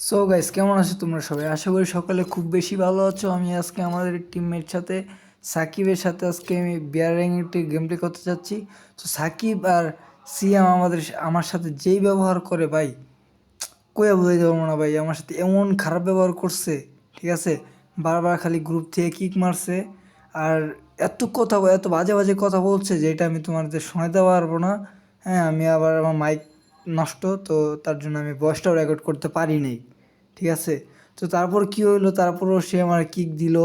So guys কেমন আছো তোমরা সবাই? আশা করি সকালে খুব বেশি ভালো আছো। আমি আজকে আমাদের টিমের সাথে সাকিবের সাথে আজকে আমি বিয়ারিং একটি গেম প্লে করতে যাচ্ছি। তো সাকিব আর সিয়াম আমাদের আমার সাথে যেই ব্যবহার করে ভাই, কইয়া বুঝাই দেবো না ভাই, আমার সাথে এমন খারাপ ব্যবহার করছে, ঠিক আছে? বারবার খালি গ্রুপ থেকে কিক মারছে আর এত কথা, এত বাজে বাজে কথা বলছে যেটা আমি তোমাদের শোনাতে পারব না। হ্যাঁ আমি আবার আমার মাইক নষ্ট, তো তার জন্য আমি ভয়েসটাও রেকর্ড করতে পারি নাই, ঠিক আছে? তো তারপর কি হইল? তারপরও সে আমার কিক দিল,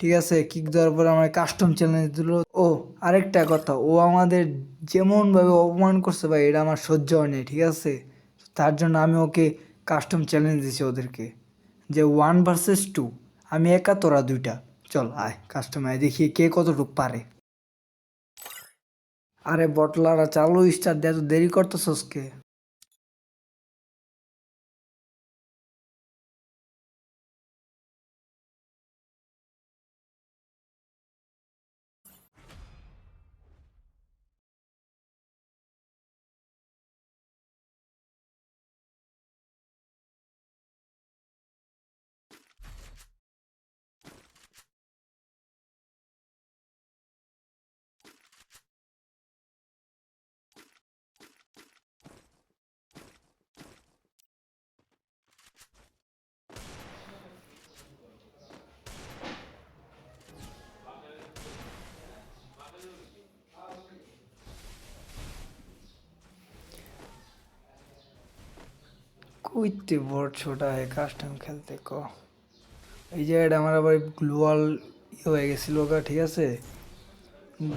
ঠিক আছে? কিক দেওয়ার পর আমার কাস্টম চ্যালেঞ্জ দিল। ও, আরেকটা কথা, ও আমাদের যেমনভাবে অপমান করছে ভাই, এটা আমার সহ্য হয় নাই, ঠিক আছে? তার জন্য আমি ওকে কাস্টম চ্যালেঞ্জ দিছি ওদেরকে, যে ওয়ান ভার্সেস টু আমি একা তোরা দুইটা, চল আয় কাস্টম আয়, দেখি কে কতটুক পারে। আরে বটলারা চালু স্টার দে এত দেরি করতেছস কে? কইতে বড় ছোটা হয় কাস্টম খেলতে ক। এই জায়গাটা আমার আবার গ্লোয়াল হয়ে গেছিল গা, ঠিক আছে?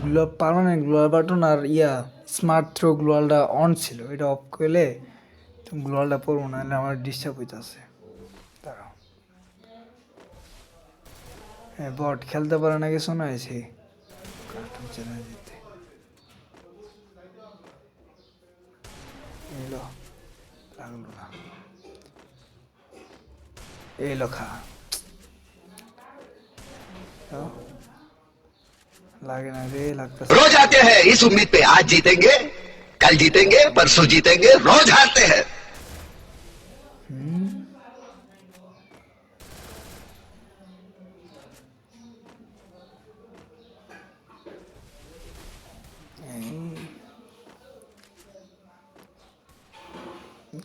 গ্লোয়াল পারমানেন্ট গ্লোয়াল বাটন আর ইয়া স্মার্ট থ্রো গ্লোয়ালটা অন ছিল, এটা অফ করলে গ্লোয়ালটা পড়ব না আমার ডিস্টার্ব হইতেছে। দাঁড়াও। হ্যাঁ বট খেলতে পারে না কিছু না এসে কাস্টম চ্যালেঞ্জ দিতে। লাগল না। એ લખા लागे ना रे लगता रोज आते हैं इस उम्मीद पे आज जीतेंगे कल जीतेंगे परसों जीतेंगे रोज हारते हैं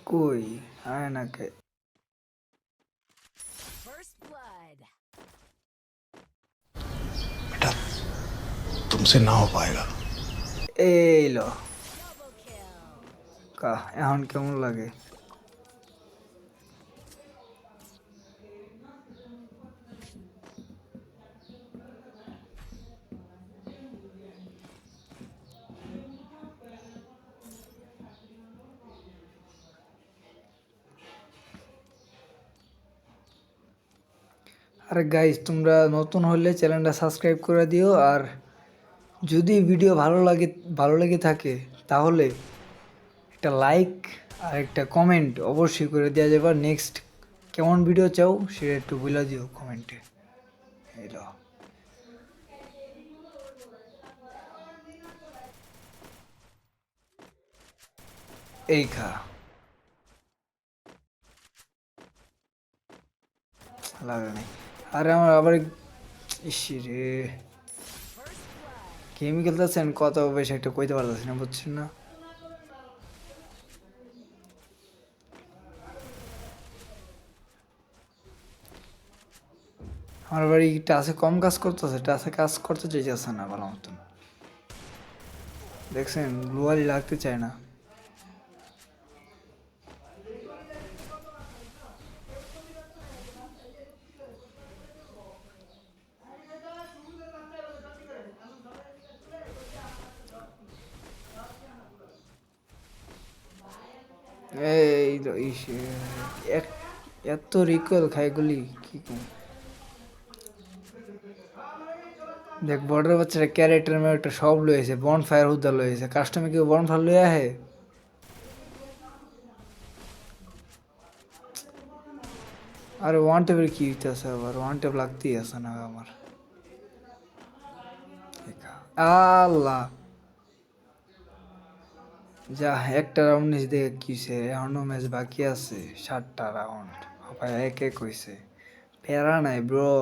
कोई आए ना के तुमसे ना हो पाएगा এই লো Double kill. কা এখন কেমন লাগে আরে গাইজ তোমরা নতুন হলে চ্যানেলটা সাবস্ক্রাইব করে দিও আর যদি ভিডিও ভালো লাগে, ভালো লেগে থাকে, তাহলে একটা লাইক আর একটা কমেন্ট অবশ্যই করে দেওয়া যাবে। নেক্সট কেমন ভিডিও চাও, সেটা একটু বলে দিও কমেন্টে এলো এই খা। লাগে নাই আরে আমার আবার ইসি রে। গেম খেলতেছেন কত বেশি একটা কইতে পারতেছি না, বুঝছেন না? আমার বাড়ি টাসে কম কাজ করতেছে? টাসে কাজ করতে চাইতেছে না, ভালো মতন। দেখছেন গ্লোয়ালি লাগতে চায় না এই তো ইস, এক- এত রিকল খাইগুলি কি দেখ, বর্ডার বাচ্চারা ক্যারেক্টার ম্যারেক্টার সব লয়েছে বন ফায়ার হুদা লয়েছে কাস্টমে কেউ বন ফায়ার লয়ে আহে? আরে ওয়ান টেপের কি হইতেছে আবার? ওয়ান টেপ লাগতেই আছে না আমার। আল্লাহ। যা, একটা রাউন্ড দেখে কিসে এখনও ম্যাচ বাকি আছে, সাতটা রাউন্ড এক হয়েছে প্যারা নাই, ব্রো।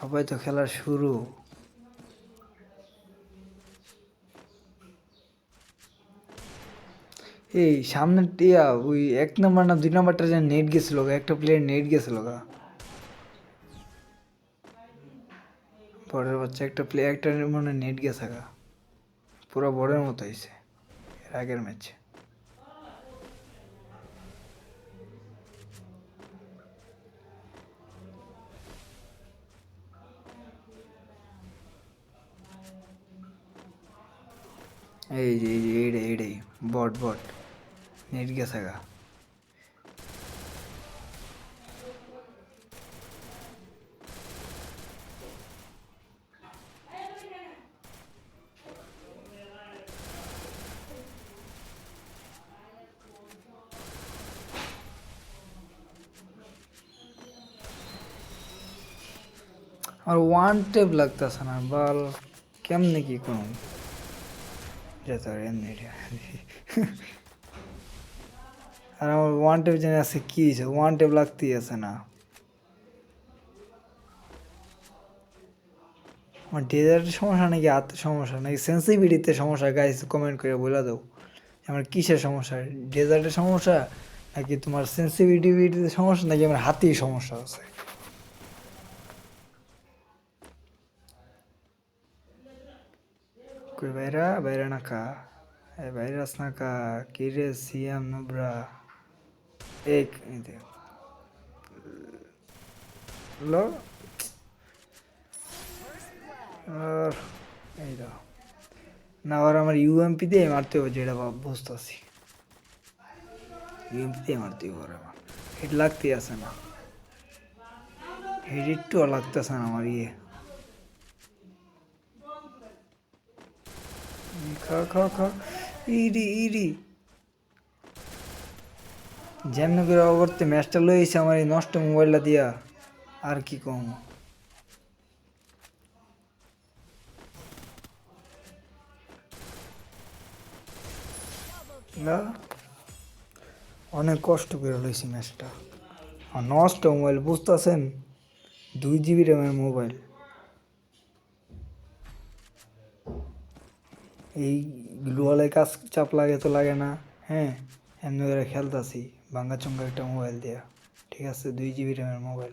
সবাই তো খেলা শুরু। এই সামনে টিয়া, ওই এক নম্বর না দুই নম্বরটা যে নেট গেছিল একটা প্লেয়ার নেট গেছিল গা। পরের বাচ্চা একটা প্লে একটা মনে নেট গেছে গা। পুরো বড়ের মতো হয়েছে এর আগের ম্যাচে এই যে এই যে এইটাই এইটাই বট বট। নেট গেছে গা আর ওয়ান টেপ লাগতেছে না, বল, কেমনে কি করুন। আর আমার ওয়ান টেপ জেনে আছে কি হয়েছে ওয়ান টেপ লাগতেই আছে না। আমার ডেজার্টের সমস্যা নাকি হাতের সমস্যা, নাকি সেন্সিভিটিতে সমস্যা? গাইস কমেন্ট করে বলে দাও। আমার কিসের সমস্যা? ডেজার্টের সমস্যা, নাকি তোমার সেন্সিভিটিভিটিতে সমস্যা, নাকি আমার হাতেই সমস্যা আছে? কই বাইরা বাইরা না কা এ ভাইরাস না কা কিরে সিএম নুব্রা এক লো এই দাও না আর আমার ইউএমপি দিয়ে মারতে হবে যেটা ভাব- বুঝতেছি ইউএমপি দিয়ে মারতে হবে আমার হেড লাগতেই আছে না হেড একটু লাগতেছে না আমার ইয়ে খা খা খা। ইরি ইরি। যেমন করে অবর্তে ম্যাচটা লইছে আমার এই নষ্ট মোবাইলটা দিয়া। আর কি কম। অনেক কষ্ট করে লইছি ম্যাচটা। আর নষ্ট মোবাইল, বুঝতেছেন? দুই জিবি র্যামের মোবাইল। এই গ্লুয়ালে কাজ চাপ লাগে তো লাগে না হ্যাঁ? এমনি করে খেলতাছি, ভাঙ্গা চঙ্গা একটা মোবাইল দেওয়া ঠিক আছে? দুই জিবি র্যামের মোবাইল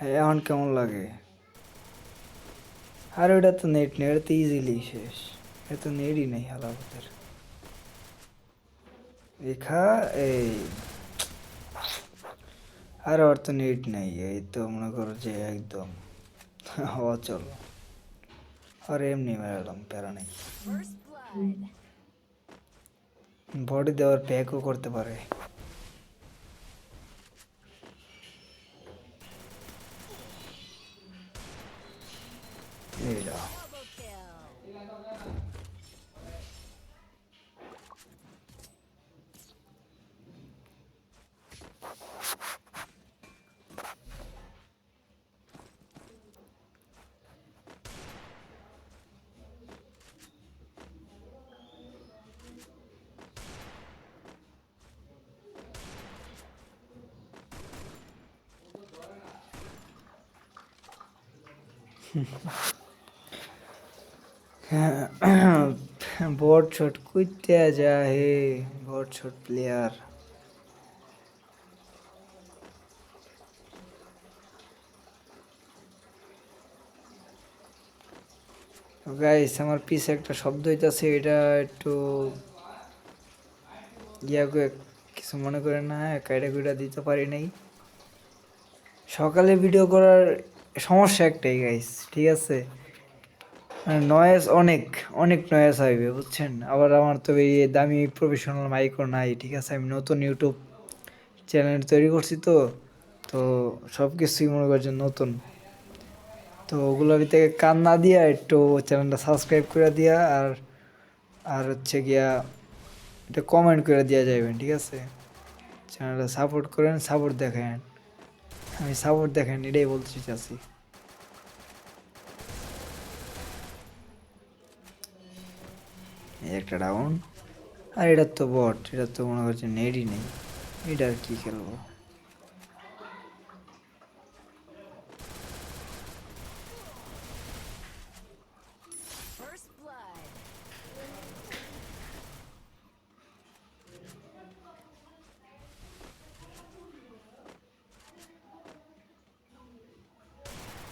হ্যাঁ এখন কেমন লাগে? আর ওটা তো নেট নেই ওটা তো ইজিলি শেষ। এটা তো নেটই নেই হালাপথের রেখা এই আর ওর তো নেট নেই এই তো মনে করো যে একদম অচল। আর এমনি মেরালাম প্যারা নেই। বডি দেওয়ার প্যাকও করতে পারে। বট छोट कुत्या जा হে বট छोट প্লেয়ার গাইস আমার পিছে একটা শব্দ হইতাছে, এটা একটু ইয়া কিছু মনে করে না হ্যাঁ, কাইটা কুইটা দিতে পারি নাই। সকালে ভিডিও করার সমস্যা একটাই গাইস ঠিক আছে? নয়েজ অনেক অনেক নয়েজ হইবে, বুঝছেন? আবার আমার তো এই দামি প্রফেশনাল মাইকও নাই, ঠিক আছে? আমি নতুন ইউটিউব চ্যানেল তৈরি করছি তো তো সব কিছুই মনে করছেন নতুন। তো ওগুলোর থেকে কান না দিয়া একটু চ্যানেলটা সাবস্ক্রাইব করে দিয়া, আর আর হচ্ছে গিয়া এটা কমেন্ট করে দেওয়া যাবেন ঠিক আছে? চ্যানেলটা সাপোর্ট করেন সাপোর্ট দেখেন আমি সাপোর্ট দেখেন এটাই বলতে চাচ্ছি একটা ডাউন আর এটার তো বট এটার তো মনে করছে নেটই নেই। এটা আর কি খেলব First blood.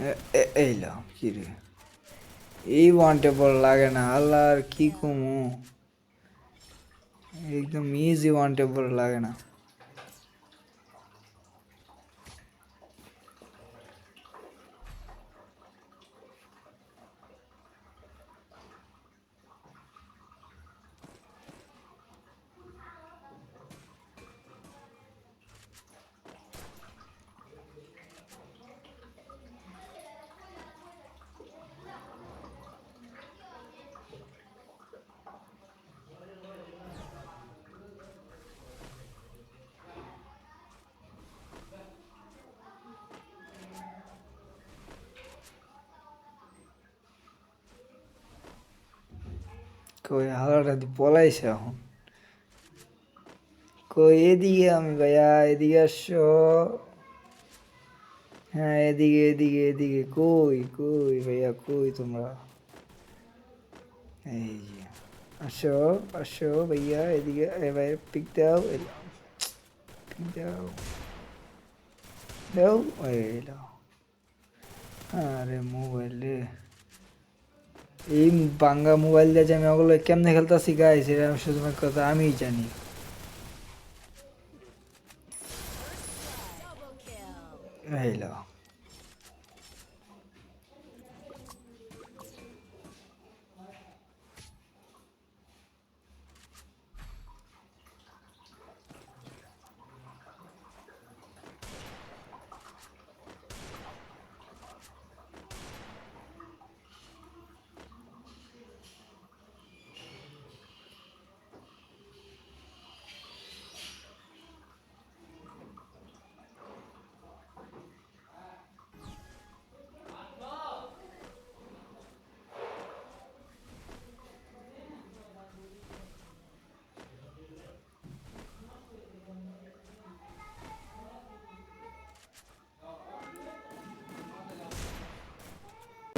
এ- এ- এই লাও কি রে? এই ওয়ান টেবল লাগে না, আল্লাহ আর কি কমু? একদম ইজি ওয়ান টেবল লাগে না। কই হালাটা পলাইছে এখন। কই, এদিকে আমি ভাইয়া, এদিকে আসো হ্যাঁ এদিকে এদিকে এদিকে। কই কই ভাইয়া, কই তোমরা? এই যে, আসো আসো ভাইয়া, এদিকে এবার পিক দাও পিক দাও। দাও, এই দাও আরে মোবাইলে এই বাঙ্গা মোবাইল দিয়ে আমি ওগুলো কেমনে খেলতেছি গাইস এটা আমি শুধু কথা আমিই জানি। Double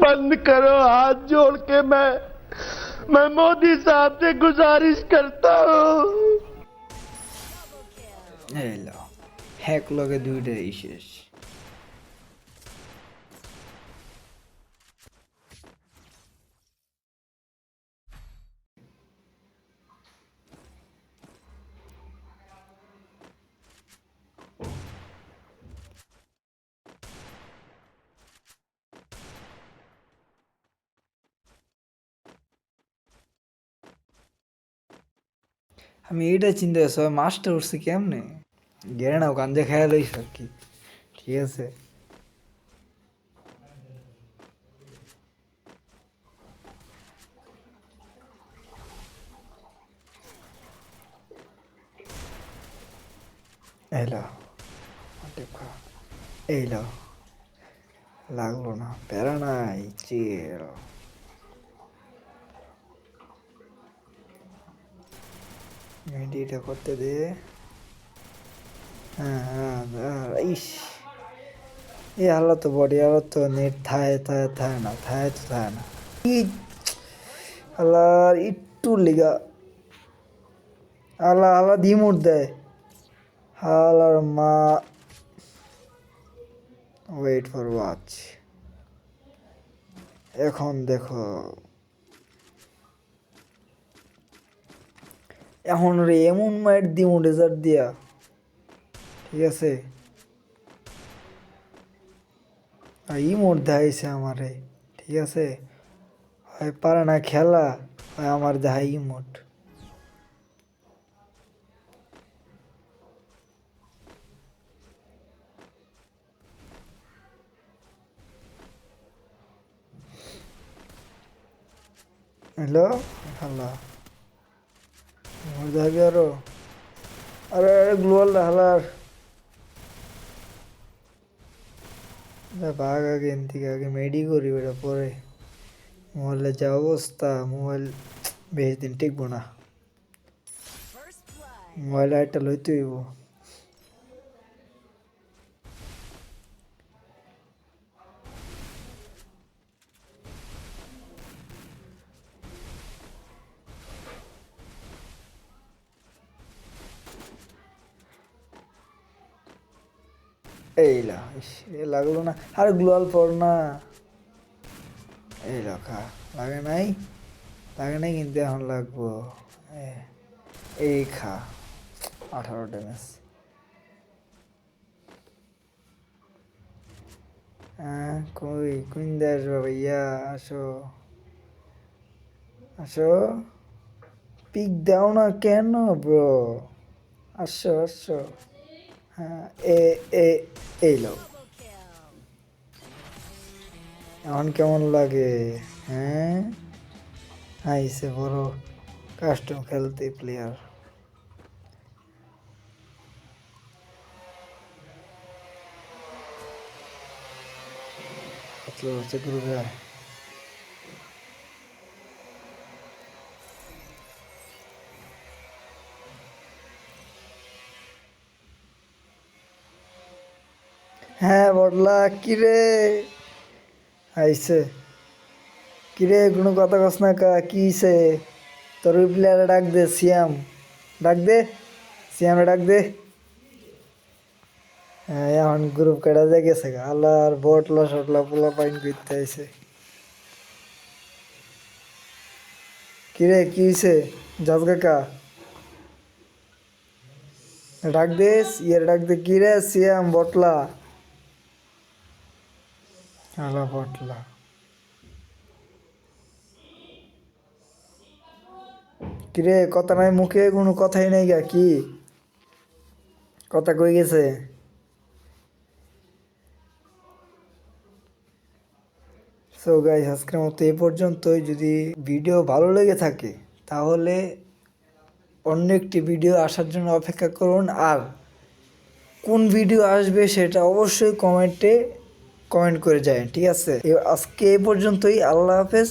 बंद करो हाथ जोड़ के मैं मैं मोदी साहब से गुजारिश करता हूँ এই লো হ্যাক লগে দুইটাই শেষ আমি এইটা চিন্তা করছি মাস্টার উঠছে কেমনে গেড়ে নাও গাঞ্জা খেয়া লইস আর কি ঠিক আছে এলো এইলো লাগলো না প্যারা নাই চিল মেডিটা করতে দে। হ্যাঁ হ্যাঁ ইস। এই আল্লাহ তো বডি, আল্লাহ তো নেট থায় থায় থায় না, থায় তো থায় না। ই আল্লাহ একটু লিগা। আল্লাহ আল্লাহ দিমুট দেয়। আল্লাহর মা। ওয়েট ফর ওয়াচ এখন দেখো। এখন রে, এমন মাইট দিমু রেজার্ট দিয়া। ঠিক আছে? আর ইমোট দেখাইছে আমারে, ঠিক আছে? হয় পারে না খেলা হয় আমার দেখাই ইমোট হ্যালো? হ্যালো? যাবি আরও। আরে গ্লোয়াল হালার। ভাগ আগে এন থেকে আগে মেডি করি বেটা পরে। মোবাইলের যা অবস্থা, মোবাইল বেশ দিন টিকবো না. মোবাইল আরেকটা লইতে হইব। এই লা লাগল না। আরে গ্লোয়াল না। এই রাখা লাগে নাই? লাগে নাই কিন্তু এখন লাগবো। এই খা। আঠারো ড্যামেজ হ্যাঁ কই, কোন দেশ ভাইয়া? আসো। আসো। পিক দাও না কেন ব্রো আসো আসো। এই লো. এখন কেমন লাগে হ্যাঁ? আইসে বড় কাস্টম খেলতে প্লেয়ার হচ্ছে গ্রুপে হ্যাঁ বড়লা কিরে? আইসে কিরে, কোনো কথা কস না কা, কি সে তোর ওই প্লেয়ারে ডাক দে, সিয়াম। ডাক দে সিয়ামে ডাক দে। হ্যাঁ এখন গ্রুপ কেটে যায় গেছে গা। আল্লাহ আর বটলা সটলা পোলা পাইন করতে আইসে কিরে, কি হয়েছে জাজ কাকা ডাক দে, ইয়ের ডাক দে। কিরে, সিয়াম, বটলা? আল্লাহ বটলা কিরে, কথা নাই মুখে, কোনো কথাই নাই গা, কি? কথা কই গেছে? সো গাইস আজকের মতো এই পর্যন্তই। যদি ভিডিও ভালো লেগে থাকে, তাহলে অন্য একটি ভিডিও আসার জন্য অপেক্ষা করুন। আর কোন ভিডিও আসবে সেটা অবশ্যই কমেন্টে কমেন্ট করে যায় ঠিক আছে? আজকে এ পর্যন্তই আল্লাহ হাফেজ।